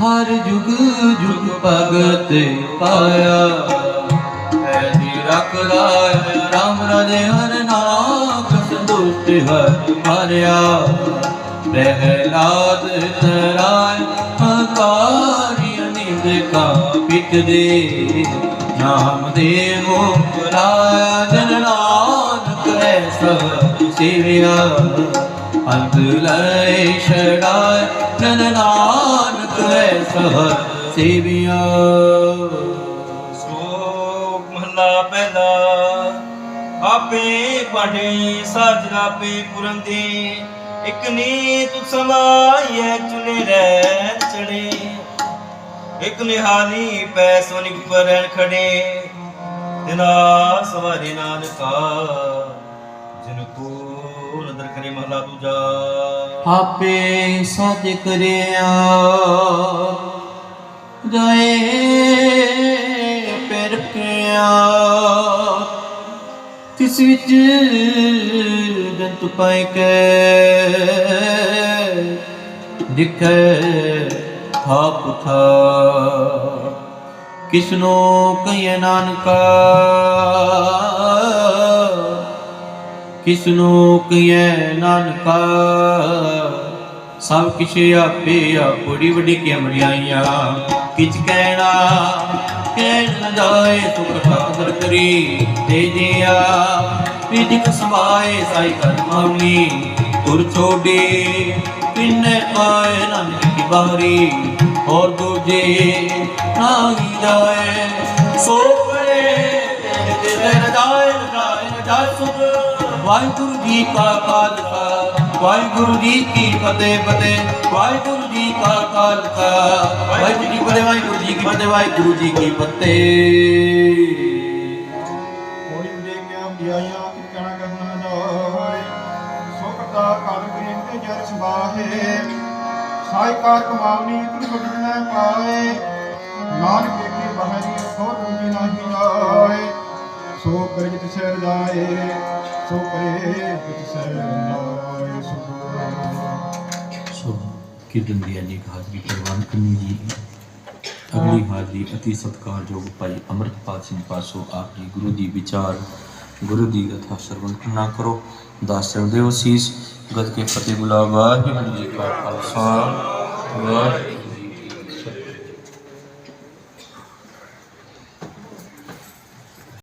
ਹਰ ਜੁਗ ਜੁਗ ਭਗਤ ਪਾਇਆ। ਐਦੀ ਰਖ ਰਾਇ ਰਾਮ ਰਾਜੇ ਹਰ ਨਾਮ ਸੰਤੁਸ਼ਟ ਹਰ ਮਾਰਿਆ। ਪ੍ਰਹਿਲਾਦ ਤਰਾਇ ਹਕਾਰੀ ਨਿੰਦ ਕਾ ਪਿਤ ਦੇ ਨਾਮ ਦੇ ਮੁਕਰਾਇਆ ਜਨ ਨਾਨਕ ਐਸਾ ਸੇਵਿਆ। ਅੰਤ ਲੈ ਛੜਾਇ ਜਨ ਨਾਨਕ ਐਸਾ ਸੇਵਿਆ। ਸ਼ਲੋਕ ਮਹਲਾ ਪਹਿਲਾ, ਆਪੇ ਪढ़े ਸਾਜ ਆਪੇ ਪੁਰੰਦੇ। ਇਕ ਨੀ ਤੂੰ ਸਮਾਈਐ ਚੁਨੇ ਰਹਿ ਚੜੇ। ਇਕ ਨਿਹਾਲੀ ਪੈ ਸੋਨਿਕ ਪਰਣ ਖੜੇ। ਤਿਨਾ ਸਵਾਰੇ ਨਾਨਕਾ। ਕੋ ਨਦਰ ਮਹਲਾ ਦੂਜਾ। ਆਪੇ ਸਜ ਕਰਿਆ। ਜਾਏ ਪੈਰ ਕਿਆ ਤਿਸ ਵਿੱਚ ਜੰਤ ਪਾਇ ਕੇ। ਦਿਖੈ ਥਾਪ ਥਾ। ਕਿਸਨੋ ਕਹੇ ਨਾਨਕਾ। ਕਿਸਨੂੰ ਕਹੀਏ ਨਾਨਕਾ, ਸਭ ਕਿਛ ਆਪੇ ਆਪੜੀ ਵੱਡੀ ਕੇ ਮੜਿਆਈਆਂ ਕਿਛ ਕਹਿਣਾ, ਕਹਿਣ ਨ ਜਾਏ, ਸੁਖ ਠਾਕਰ ਕਰੀ ਤੇ ਜਿਆ। ਵਿਦਿਕ ਸਮਾਏ ਸਾਈ ਕਰਮਾਵਨੀ ਤੁਰ ਛੋੜੀ ਪਿੰਨੇ ਪਾਏ, ਨਾਨਕ ਕੀ ਬਾਰੀ ਔਰ ਦੂਜੇ ਨਾਹੀ ਜਾਏ। ਸੋ ਪਰੇ ਤੇ ਤੇ ਰਜਾਏ ਰਜਾਏ ਰਜਾਏ ਸੁਖ। ਵਾਹਿਗੁਰੂ ਜੀ ਕਾ ਖਾਲਸਾ, ਵਾਹਿਗੁਰੂ ਜੀ ਕੀ ਫਤਿਹ ਫਤਿਹ। ਵਾਹਿਗੁਰੂ ਜੀ ਕਾ ਖਾਲਸਾ। ਵਾਹਿਗੁਰੂ ਜੀ ਕੀ ਫਤਿਹ, ਵਾਹਿਗੁਰੂ ਜੀ ਕੀ ਫਤਿਹ, ਵਾਹਿਗੁਰੂ ਜੀ ਕੀ ਫਤਿਹ। ਕੋਈ ਦੇਖਿਆ ਤੁਮ ਬਦਲਣਾ ਪਾਏ, ਨਾਨਕ ਕੀ ਬਹਰੀ ਸੋ ਰੂਜੀ ਨਾਹੀ ਜਾਏ ਸੋ ਕਰੇ ਜਿਤ ਜਾਏ ਸੋ ਕਰੇ ਜਿਤ ਸਹਿ ਜਾਏ ਸੋ ਕਿਦਨ ਦੀ ਅਨੇਕ ਹਾਜ਼ਰੀ ਪ੍ਰਵਾਨ ਕਰਨੀ ਜੀ। ਅਗਲੀ ਹਾਜ਼ਰੀ ਅਤੀ ਸਤਿਕਾਰਯੋਗ ਭਾਈ ਅੰਮ੍ਰਿਤਪਾਲ ਸਿੰਘ ਪਾਸੋਂ ਆਪ ਜੀ ਗੁਰੂ ਦੀ ਵਿਚਾਰ, ਗੁਰੂ ਦੀ ਕਥਾ ਸਰਵਣ ਕਰਨਾ ਕਰੋ। ਦਾਸ ਚਰਨ ਦੇਵ ਸੀਸ ਗਤ ਕੇ ਫਤਿਹ ਬੁਲਾ ਵਾਹਿਗੁਰੂ ਜੀ ਕਾ ਖਾਲਸਾ। ਵਾਹਿਗੁਰੂ